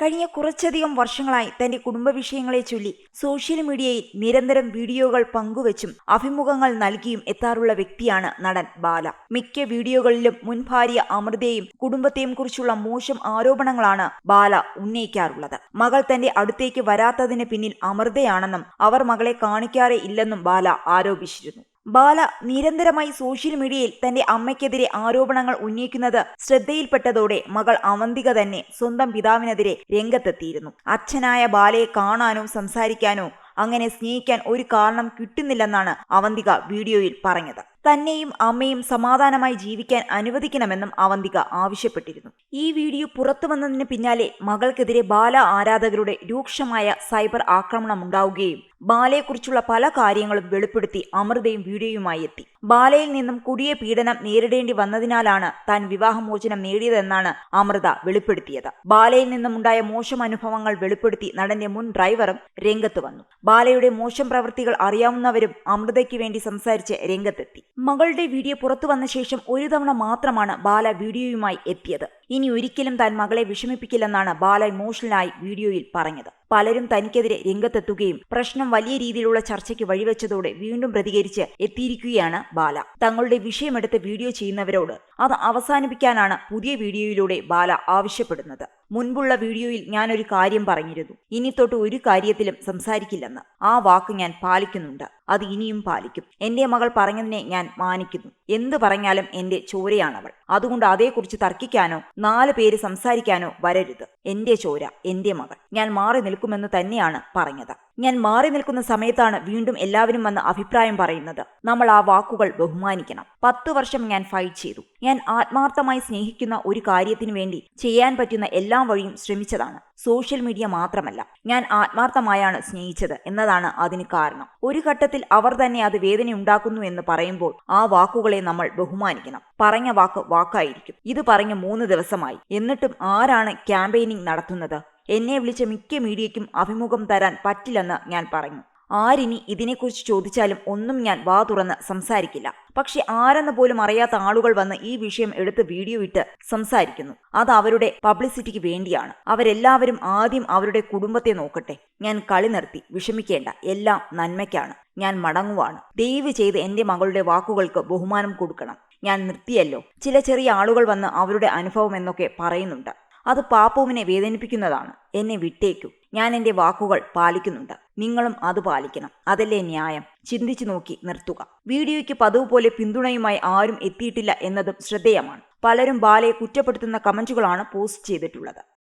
കഴിഞ്ഞ കുറച്ചധികം വർഷങ്ങളായി തന്റെ കുടുംബ വിഷയങ്ങളെ ചൊല്ലി സോഷ്യൽ മീഡിയയിൽ നിരന്തരം വീഡിയോകൾ പങ്കുവച്ചും അഭിമുഖങ്ങൾ നൽകിയും എത്താറുള്ള വ്യക്തിയാണ് നടൻ ബാല. മിക്ക വീഡിയോകളിലും മുൻ ഭാര്യ അമൃതയെയും കുടുംബത്തെയും കുറിച്ചുള്ള മോശം ആരോപണങ്ങളാണ് ബാല ഉന്നയിക്കാറുള്ളത്. മകൾ തന്റെ അടുത്തേക്ക് വരാത്തതിന് പിന്നിൽ അമൃതയാണെന്നും അവർ മകളെ കാണിക്കാറേ ഇല്ലെന്നും ബാല ആരോപിച്ചിരുന്നു. ബാല നിരന്തരമായി സോഷ്യൽ മീഡിയയിൽ തന്റെ അമ്മയ്ക്കെതിരെ ആരോപണങ്ങൾ ഉന്നയിക്കുന്നത് ശ്രദ്ധയിൽപ്പെട്ടതോടെ മകൾ അവന്തിക തന്നെ സ്വന്തം പിതാവിനെതിരെ രംഗത്തെത്തിയിരുന്നു. അച്ഛനായ ബാലയെ കാണാനോ സംസാരിക്കാനോ അങ്ങനെ സ്നേഹിക്കാൻ ഒരു കാരണം കിട്ടുന്നില്ലെന്നാണ് അവന്തിക വീഡിയോയിൽ പറഞ്ഞത്. തന്നെയും അമ്മയും സമാധാനമായി ജീവിക്കാൻ അനുവദിക്കണമെന്നും അവന്തിക ആവശ്യപ്പെട്ടിരുന്നു. ഈ വീഡിയോ പുറത്തു വന്നതിന് പിന്നാലെ മകൾക്കെതിരെ ബാല ആരാധകരുടെ രൂക്ഷമായ സൈബർ ആക്രമണം ഉണ്ടാവുകയും ബാലയെക്കുറിച്ചുള്ള പല കാര്യങ്ങളും വെളിപ്പെടുത്തി അമൃതയും വീഡിയോയുമായി എത്തി. ബാലയിൽ നിന്നും കുടിയ പീഡനം നേരിടേണ്ടി വന്നതിനാലാണ് താൻ വിവാഹമോചനം നേടിയതെന്നാണ് അമൃത വെളിപ്പെടുത്തിയത്. ബാലയിൽ നിന്നുമുണ്ടായ മോശം അനുഭവങ്ങൾ വെളിപ്പെടുത്തി നടന്റെ മുൻ ഡ്രൈവറും രംഗത്ത് വന്നു. ബാലയുടെ മോശം പ്രവൃത്തികൾ അറിയാവുന്നവരും അമൃതയ്ക്ക് വേണ്ടി സംസാരിച്ച് രംഗത്തെത്തി. മകളുടെ വീഡിയോ പുറത്തു വന്ന ശേഷം ഒരു തവണ മാത്രമാണ് ബാല വീഡിയോയുമായി എത്തിയത്. ഇനി ഒരിക്കലും താൻ മകളെ വിഷമിപ്പിക്കില്ലെന്നാണ് ബാല ഇമോഷണലായി വീഡിയോയിൽ പറഞ്ഞത്. പലരും തനിക്കെതിരെ രംഗത്തെത്തുകയും പ്രശ്നം വലിയ രീതിയിലുള്ള ചർച്ചയ്ക്ക് വഴിവെച്ചതോടെ വീണ്ടും പ്രതികരിച്ച് എത്തിയിരിക്കുകയാണ് ബാല. തങ്ങളുടെ വിഷയമെടുത്ത് വീഡിയോ ചെയ്യുന്നവരോട് അത് അവസാനിപ്പിക്കാനാണ് പുതിയ വീഡിയോയിലൂടെ ബാല ആവശ്യപ്പെടുന്നത്. മുൻപുള്ള വീഡിയോയിൽ ഞാനൊരു കാര്യം പറഞ്ഞിരുന്നു. ഇനി തൊട്ട് ഒരു കാര്യത്തിലും സംസാരിക്കില്ലെന്ന്. ആ വാക്ക് ഞാൻ പാലിക്കുന്നുണ്ട്. അത് ഇനിയും പാലിക്കും. എന്റെ മകൾ പറഞ്ഞതിനെ ഞാൻ മാനിക്കുന്നു. എന്ത് പറഞ്ഞാലും എന്റെ ചോരയാണവൾ. അതുകൊണ്ട് അതേക്കുറിച്ച് തർക്കിക്കാനോ നാല് പേര് സംസാരിക്കാനോ വരരുത്. എന്റെ ചോര എന്റെ മകൾ. ഞാൻ മാറി നിൽക്കുമെന്ന് തന്നെയാണ് പറഞ്ഞത്. ഞാൻ മാറി നിൽക്കുന്ന സമയത്താണ് വീണ്ടും എല്ലാവരും വന്ന് അഭിപ്രായം പറയുന്നത്. നമ്മൾ ആ വാക്കുകൾ ബഹുമാനിക്കണം. പത്ത് വർഷം ഞാൻ ഫൈറ്റ് ചെയ്തു. ഞാൻ ആത്മാർത്ഥമായി സ്നേഹിക്കുന്ന ഒരു കാര്യത്തിനു വേണ്ടി ചെയ്യാൻ പറ്റുന്ന എല്ലാ വഴിയും ശ്രമിച്ചതാണ്. സോഷ്യൽ മീഡിയ മാത്രമല്ല ഞാൻ ആത്മാർത്ഥമായാണ് സ്നേഹിച്ചത് എന്നതാണ് അതിന് കാരണം. ഒരു ഘട്ടത്തിൽ അവർ തന്നെ അത് വേദനയുണ്ടാക്കുന്നു എന്ന് പറയുമ്പോൾ ആ വാക്കുകളെ നമ്മൾ ബഹുമാനിക്കണം. പറഞ്ഞ വാക്ക് വാക്കായിരിക്കും. ഇത് പറഞ്ഞ് മൂന്ന് ദിവസമായി. എന്നിട്ടും ആരാണ് ക്യാമ്പയിനിങ് നടത്തുന്നത്. എന്നെ വിളിച്ച മിക്ക മീഡിയയ്ക്കും അഭിമുഖം തരാൻ പറ്റില്ലെന്ന് ഞാൻ പറഞ്ഞു. ആരിനി ഇതിനെക്കുറിച്ച് ചോദിച്ചാലും ഒന്നും ഞാൻ വാ തുറന്ന് സംസാരിക്കില്ല. പക്ഷെ ആരെന്ന് പോലും അറിയാത്ത ആളുകൾ വന്ന് ഈ വിഷയം എടുത്ത് വീഡിയോ ഇട്ട് സംസാരിക്കുന്നു. അത് അവരുടെ പബ്ലിസിറ്റിക്ക് വേണ്ടിയാണ്. അവരെല്ലാവരും ആദ്യം അവരുടെ കുടുംബത്തെ നോക്കട്ടെ. ഞാൻ കളി നിർത്തി. വിഷമിക്കേണ്ട. എല്ലാം നന്മയ്ക്കാണ്. ഞാൻ മടങ്ങുവാണ്. ദയവ് ചെയ്ത് എന്റെ മകളുടെ വാക്കുകൾക്ക് ബഹുമാനം കൊടുക്കണം. ഞാൻ നിർത്തിയല്ലോ. ചില ചെറിയ ആളുകൾ വന്ന് അവരുടെ അനുഭവം എന്നൊക്കെ പറയുന്നുണ്ട്. അത് പാപ്പുവിനെ വേദനിപ്പിക്കുന്നതാണ്. എന്നെ വിട്ടേക്കൂ. ഞാൻ എന്റെ വാക്കുകൾ പാലിക്കുന്നുണ്ട്. നിങ്ങളും അത് പാലിക്കണം. അതല്ലേ ന്യായം. ചിന്തിച്ചു നോക്കി നിർത്തുക. വീഡിയോയ്ക്ക് പതിവ് പോലെ പിന്തുണയുമായി ആരും എത്തിയിട്ടില്ല എന്നതും ശ്രദ്ധേയമാണ്. പലരും ബാലയെ കുറ്റപ്പെടുത്തുന്ന കമന്റുകളാണ് പോസ്റ്റ് ചെയ്തിട്ടുള്ളത്.